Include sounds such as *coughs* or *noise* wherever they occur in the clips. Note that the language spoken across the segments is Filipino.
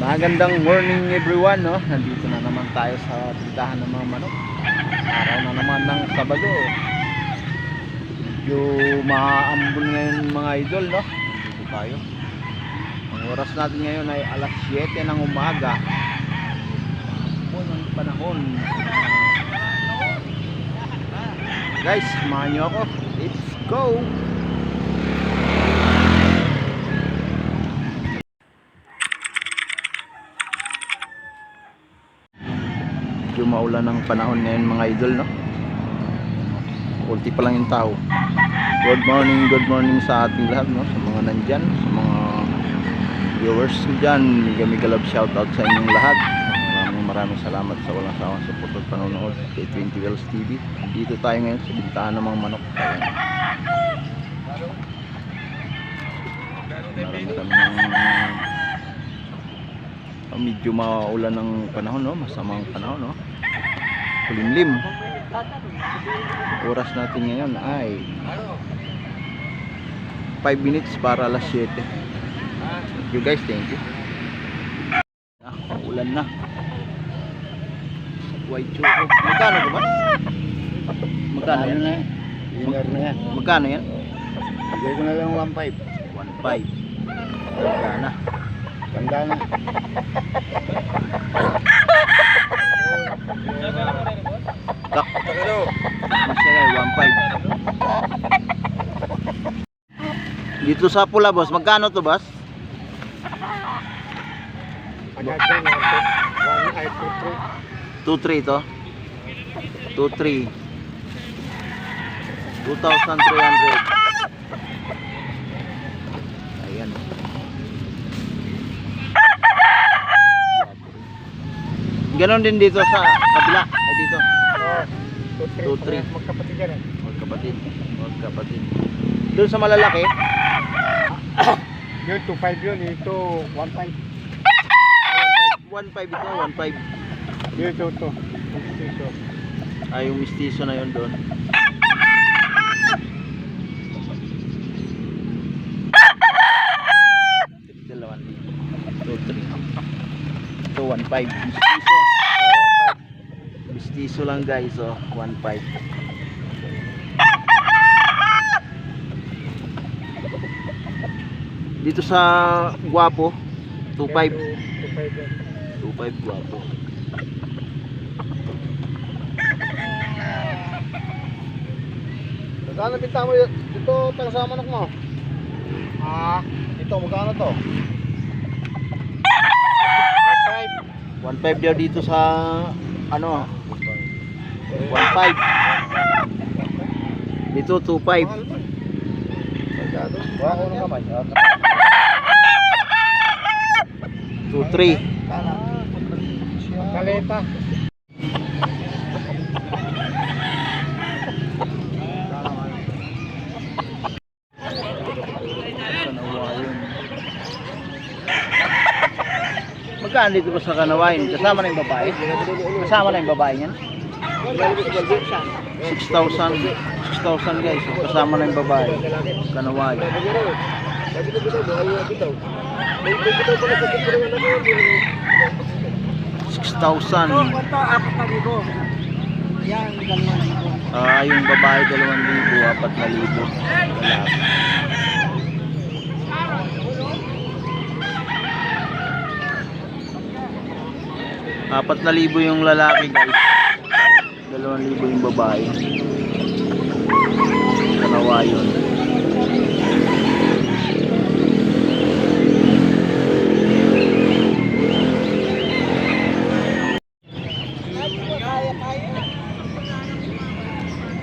Magandang morning everyone, no? Nandito na naman tayo sa tindahan ng mga manok. Araw na naman ng Sabado. Medyo maaambon ngayon mga idol, no? Nandito tayo. Ang oras natin ngayon ay alas 7 ng umaga. Ng panahon. Guys, samahan nyo ako. Let's go! Medyo maulan ng panahon ngayon mga idol no? Ulti pa lang yung tao. Good morning good morning sa ating lahat no? Sa mga nandyan sa mga viewers dyan. Mega mega love shout out sa inyong lahat. Maraming maraming salamat sa walang sawang support at panonood kay 20 Wells TV dito tayo ngayon sa bintahan ng mga manok. Ayan. marami kami ng Ah, medyo maulan ng panahon no? Masamang panahon no kulimlim oras natin ngayon ay 5 minutes para alas 7 thank you guys thank you ah, ulan na white choco magkano ba magkano yan? yan. magkano yan? Bigay ko na lang 1.5. 1.5 magkano Tanda na. Na, 1.5. Dito sa pula, boss. Magkano to, boss? Agad yan. 1.5 2.3 to? 2.3. 2,300. Ayan. Ganon din dito sa kabila. Ay, dito. 2.3. 2.3. Magkapatid yan eh. Magkapatid. Magkapatid. Doon sa malalaki, *coughs* Yun, 2.5 yun. Ito, 1.5. 1.5 ito, 1.5. Yun, ito, ito. Ito. Ay, yung mistiso na yun doon. Dalawan. Two, three. Ito, 1.5. Mistiso. Mistiso lang guys, oh. 1.5. Dito sa Guapo, 2.5. 2.5 yan. 2.5 Guapo. Magkano bintang mo yun? Dito, taga sa manok mo. Ah, ito, magkano to? 1.5. 1.5 daw dito sa ano 1.5 dito 2.5 Mahal pa. Masyado. Baka ko ng kamay. 2.3 Kaleta. magkano dito sa kanawain kasama na yung babae kasama na yung babae niyan 6,000 6,000 guys kasama na yung babae kanawain 6,000 Yan, dalawang libo. ah yung babae 2,000 4,000 lalaki apat na libo yung lalaki guys dalawang libo yung babae. Kanawa yun.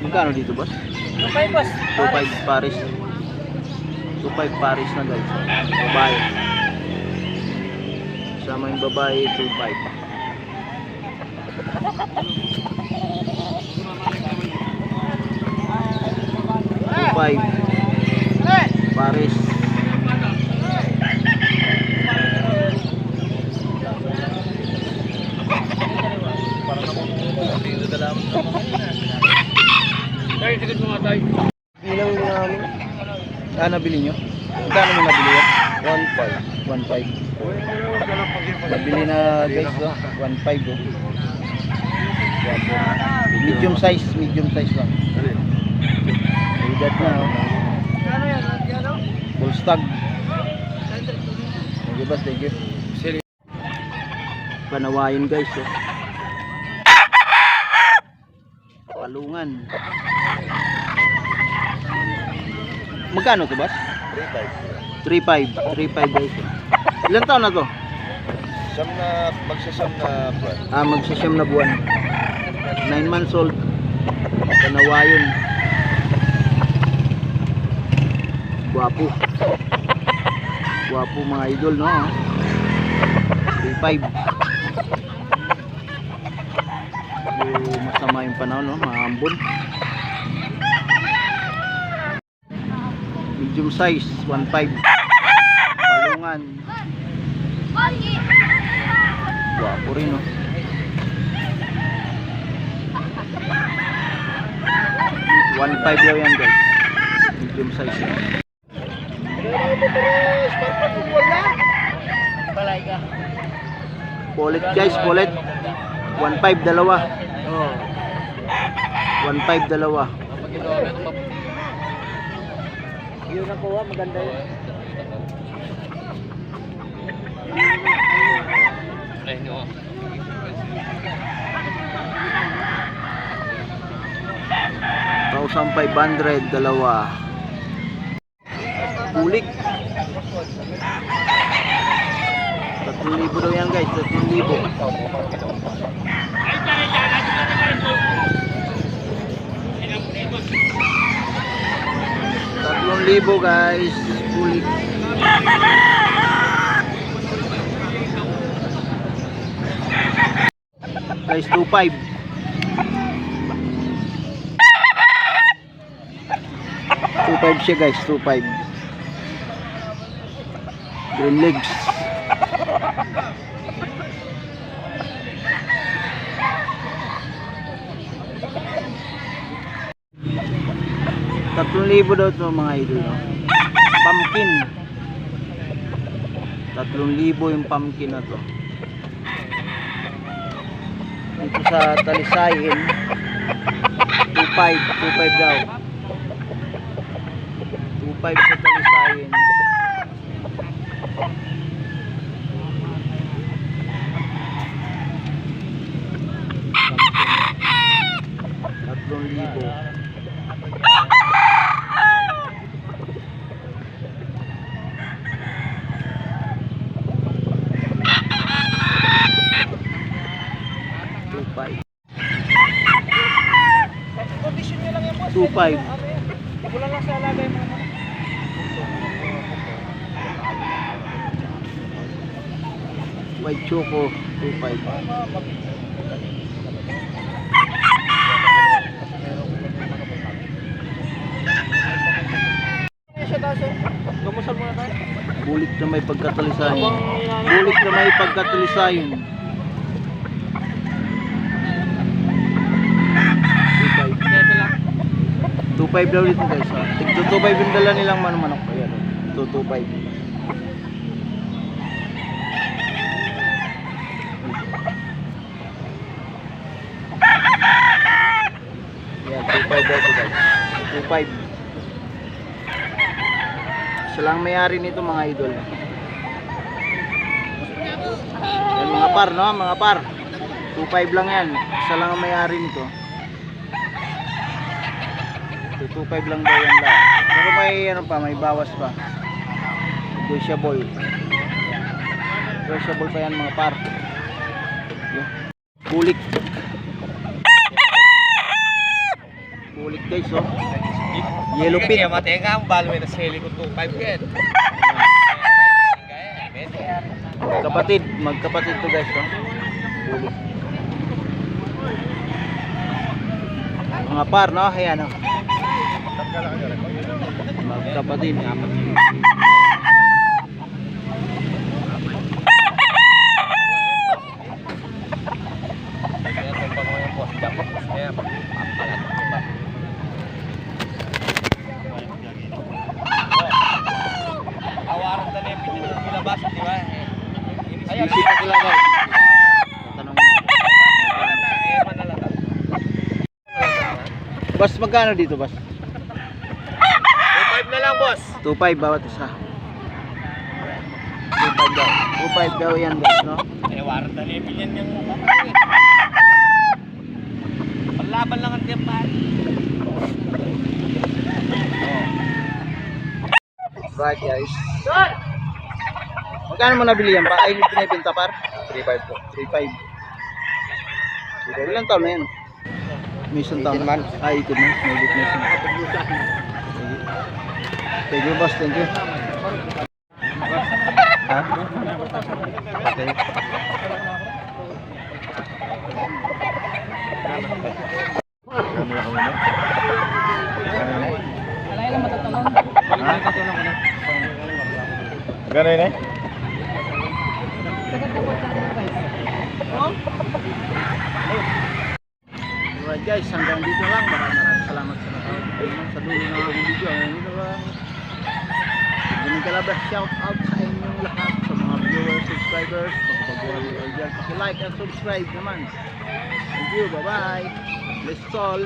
Magkano dito boss? 2.5 boss. 2.5 Paris. 2.5 Paris na guys. Babae. Sama yung babae 2.5 2.5 Paris Bilang namin. Saan nabili nyo? Magkano mo nabili yan? 1.5. 1.5 Nabili na guys, oh. 1.5 oh. Medium size, medium size lang. Edad na oh. Full stag. Thank you boss, thank you. Panawain guys oh. Palungan. Magkano to boss? 3.5. 3.5 guys. oh. Ilan taon na to? Siyam na, magsasam na buwan. Ah, magsisyam na buwan. 9 months old. Panawayon. Guwapo. Guwapo mga idol, no? 3.5. Medyo masama yung panahon, no? Mahambon. Medium size, 1.5. Palungan. Guwapo rin, no? One five daw yan guys. Medium size. Polet guys, polet. One five dalawa. One five dalawa. Yun ang kuha, maganda yun. Thousand five hundred dalawa. Bulik. Tatlong libo daw yan guys, tatlong libo. Tatlong libo guys, bulik. Guys, 2.5. 2.5 siya guys, 2.5. Green legs. Tatlong libo daw ito mga idol. Pumpkin. Tatlong libo yung pumpkin na to. Dito sa Talisayin. 2.5. 2.5 daw. 2.5 sa Talisayin. 3,000. five. Wala lang sa alagay mo. White choco, 2.5. Bulik na may pagkatalisayan. Bulik na may pagkatalisayan. Two five. 2.5 daw dito guys ha. Tigto 2.5 yung dala nilang manok Ayan o. Ito 2.5. Ayan 2.5 daw guys. 2.5. Siya lang may-ari nito mga idol. Yan mga par no, mga par. 2.5 lang yan. Isa lang ang may-ari nito. 2.5 lang daw yan lahat. Pero may ano pa, may bawas pa. Negotiable. Negotiable pa yan mga par. Bulik. Bulik guys oh. Yellow pit. mati ka, ang balo na sili ko 2.5 yan. Kapatid, magkapatid to guys, no? Mga par, no? Ayan, no? Magkapatid. Awaran na yung pinilabas, di ba? Busy pa sila guys. Tatanungin natin. Boss, magkano dito, boss? 5 na lang, boss. 2.5 bawat isa. 2.5 daw. 2.5 daw yan, boss, no? Eh, warang na level yan yung Panlaban lang ang tiyapan. Right, guys. Magkano mo nabili yan? Pa? Ay, binibenta par? 3.5 po. 3.5. Siguro ilang taon na yan? Isang taon. 18 months. Ah, 18 months. Na isang. Thank you, boss. Thank you. Ha? Okay. Gano'n yun eh? Alright guys, hanggang dito lang. Maraming maraming salamat sa nanonood. Sa dulo ng aking video. Ayun na lang. Ganun kalabas shout out sa inyong lahat sa mga viewers, subscribers, kayo dyan. Paki-like and subscribe naman. Thank you, bye-bye. Bless all.